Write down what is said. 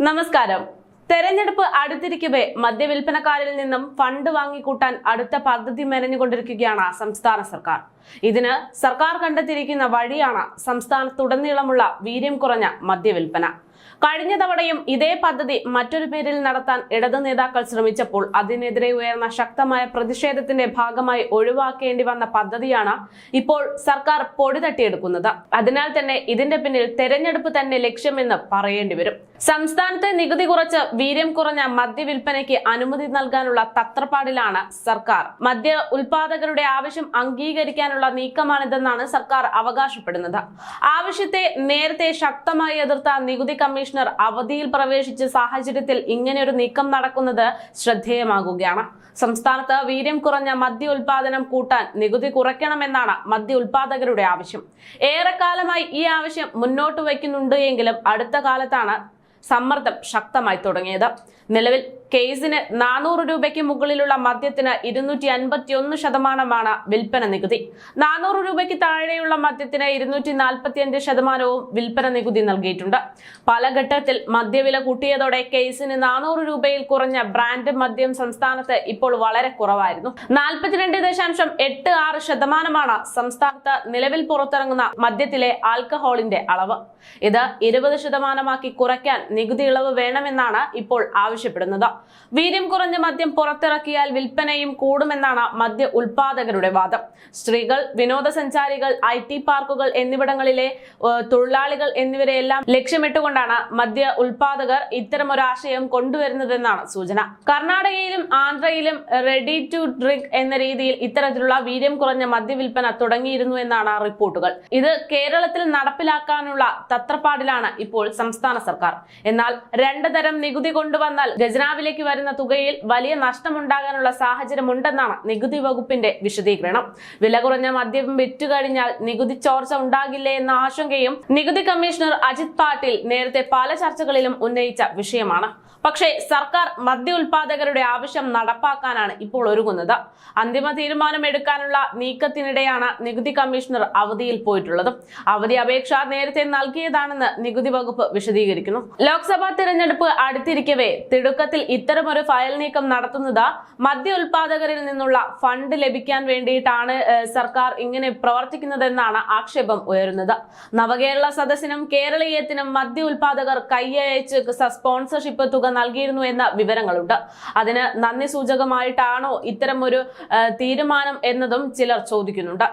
നമസ്കാരം. തെരഞ്ഞെടുപ്പ് അടുത്തിരിക്കവേ മദ്യവിൽപ്പനക്കാരിൽ നിന്നും ഫണ്ട് വാങ്ങിക്കൂട്ടാൻ അടുത്ത പദ്ധതി മെനഞ്ഞുകൊണ്ടിരിക്കുകയാണ് സംസ്ഥാന സർക്കാർ. ഇതിന് സർക്കാർ കണ്ടെത്തിയിരിക്കുന്ന വഴിയാണ് സംസ്ഥാനത്തുടനീളമുള്ള വീര്യം കുറഞ്ഞ മദ്യവിൽപ്പന. കഴിഞ്ഞ തവണയും ഇതേ പദ്ധതി മറ്റൊരു പേരിൽ നടത്താൻ ഇടതു നേതാക്കൾ ശ്രമിച്ചപ്പോൾ അതിനെതിരെ ഉയർന്ന ശക്തമായ പ്രതിഷേധത്തിന്റെ ഭാഗമായി ഒഴിവാക്കേണ്ടി വന്ന പദ്ധതിയാണ് ഇപ്പോൾ സർക്കാർ പൊടി തട്ടിയെടുക്കുന്നത്. അതിനാൽ തന്നെ ഇതിന്റെ പിന്നിൽ തെരഞ്ഞെടുപ്പ് തന്നെ ലക്ഷ്യമെന്ന് പറയേണ്ടി വരും. സംസ്ഥാനത്തെ നികുതി കുറച്ച് വീര്യം കുറഞ്ഞ മദ്യവിൽപ്പനയ്ക്ക് അനുമതി നൽകാനുള്ള തത്രപ്പാടിലാണ് സർക്കാർ. മദ്യ ഉൽപാദകരുടെ ആവശ്യം അംഗീകരിക്കാനുള്ള നീക്കമാണിതെന്നാണ് സർക്കാർ അവകാശപ്പെടുന്നത്. ആവശ്യത്തെ നേരത്തെ ശക്തമായി എതിർത്ത നികുതി കമ്മീഷണർ അവധിയിൽ പ്രവേശിച്ച സാഹചര്യത്തിൽ ഇങ്ങനെയൊരു നീക്കം നടക്കുന്നത് ശ്രദ്ധേയമാകുകയാണ്. സംസ്ഥാനത്ത് വീര്യം കുറഞ്ഞ മദ്യ ഉൽപാദനം കൂട്ടാൻ നികുതി കുറയ്ക്കണമെന്നാണ് മദ്യ ഉൽപാദകരുടെ ആവശ്യം. ഏറെക്കാലമായി ഈ ആവശ്യം മുന്നോട്ട് വയ്ക്കുന്നുണ്ട് എങ്കിലും അടുത്ത കാലത്താണ് സമ്മർദ്ദം ശക്തമായി തുടങ്ങിയത്. നിലവിൽ കേസിന് നാനൂറ് രൂപയ്ക്ക് മുകളിലുള്ള മദ്യത്തിന് ഇരുന്നൂറ്റി അൻപത്തി ഒന്ന് ശതമാനമാണ് വിൽപ്പന നികുതി. നാനൂറ് രൂപയ്ക്ക് താഴെയുള്ള മദ്യത്തിന് ഇരുന്നൂറ്റി നാൽപ്പത്തി അഞ്ച് ശതമാനവും വിൽപ്പന നികുതി നൽകിയിട്ടുണ്ട്. പല ഘട്ടത്തിൽ മദ്യവില കൂട്ടിയതോടെ കേസിന് നാനൂറ് രൂപയിൽ കുറഞ്ഞ ബ്രാൻഡ് മദ്യം സംസ്ഥാനത്ത് ഇപ്പോൾ വളരെ കുറവായിരുന്നു. നാൽപ്പത്തിരണ്ട് ദശാംശം എട്ട് ആറ് ശതമാനമാണ് സംസ്ഥാനത്ത് നിലവിൽ പുറത്തിറങ്ങുന്ന മദ്യത്തിലെ ആൽക്കഹോളിന്റെ അളവ്. ഇത് ഇരുപത് ശതമാനമാക്കി കുറയ്ക്കാൻ നികുതി ഇളവ് വേണമെന്നാണ് ഇപ്പോൾ ആവശ്യപ്പെടുന്നത്. വീര്യം കുറഞ്ഞ മദ്യം പുറത്തിറക്കിയാൽ വിൽപ്പനയും കൂടുമെന്നാണ് മദ്യ ഉൽപാദകരുടെ വാദം. സ്ത്രീകൾ വിനോദസഞ്ചാരികൾ ഐ ടി പാർക്കുകൾ എന്നിവിടങ്ങളിലെ തൊഴിലാളികൾ എന്നിവരെയെല്ലാം ലക്ഷ്യമിട്ടുകൊണ്ടാണ് മദ്യ ഉൽപാദകർ ഇത്തരമൊരു ആശയം കൊണ്ടുവരുന്നതെന്നാണ് സൂചന. കർണാടകയിലും ആന്ധ്രയിലും റെഡി ടു ഡ്രിങ്ക് എന്ന രീതിയിൽ ഇത്തരത്തിലുള്ള വീര്യം കുറഞ്ഞ മദ്യവിൽപ്പന തുടങ്ങിയിരുന്നു എന്നാണ് റിപ്പോർട്ടുകൾ. ഇത് കേരളത്തിൽ നടപ്പിലാക്കാനുള്ള തത്രപ്പാടിലാണ് ഇപ്പോൾ സംസ്ഥാന സർക്കാർ. എന്നാൽ രണ്ട് തരം നികുതി കൊണ്ടുവന്നാൽ ഖജനാവിലേക്ക് വരുന്ന തുകയിൽ വലിയ നഷ്ടമുണ്ടാകാനുള്ള സാഹചര്യമുണ്ടെന്നാണ് നികുതി വകുപ്പിന്റെ വിശദീകരണം. വില കുറഞ്ഞ മദ്യം വിറ്റു കഴിഞ്ഞാൽ നികുതി ചോർച്ച ഉണ്ടാകില്ലേ എന്ന ആശങ്കയും നികുതി കമ്മീഷണർ അജിത് പാട്ടീൽ നേരത്തെ പല ചർച്ചകളിലും ഉന്നയിച്ച വിഷയമാണ്. പക്ഷേ സർക്കാർ മദ്യ ഉൽപാദകരുടെ ആവശ്യം നടപ്പാക്കാനാണ് ഇപ്പോൾ ഒരുങ്ങുന്നത്. അന്തിമ തീരുമാനം എടുക്കാനുള്ള നീക്കത്തിനിടെയാണ് നികുതി കമ്മീഷണർ അവധിയിൽ പോയിട്ടുള്ളത്. അവധി അപേക്ഷ നേരത്തെ നൽകിയതാണെന്ന് നികുതി വകുപ്പ് വിശദീകരിക്കുന്നു. ലോക്സഭാ തിരഞ്ഞെടുപ്പ് അടുത്തിരിക്കവേ തിടുക്കത്തിൽ ഇത്തരമൊരു ഫയൽ നീക്കം നടത്തുന്നത് മദ്യ ഉൽപാദകരിൽ നിന്നുള്ള ഫണ്ട് ലഭിക്കാൻ വേണ്ടിയിട്ടാണ് സർക്കാർ ഇങ്ങനെ പ്രവർത്തിക്കുന്നതെന്നാണ് ആക്ഷേപം ഉയരുന്നത്. നവകേരള സദസ്സിനും കേരളീയത്തിനും മദ്യ ഉൽപാദകർ കൈയച്ച് സ്പോൺസർഷിപ്പ് തുക നൽകിയിരുന്നു എന്ന വിവരങ്ങളുണ്ട്. അതിന് നന്ദി സൂചകമായിട്ടാണോ ഇത്തരമൊരു തീരുമാനം എന്നതും ചിലർ ചോദിക്കുന്നുണ്ട്.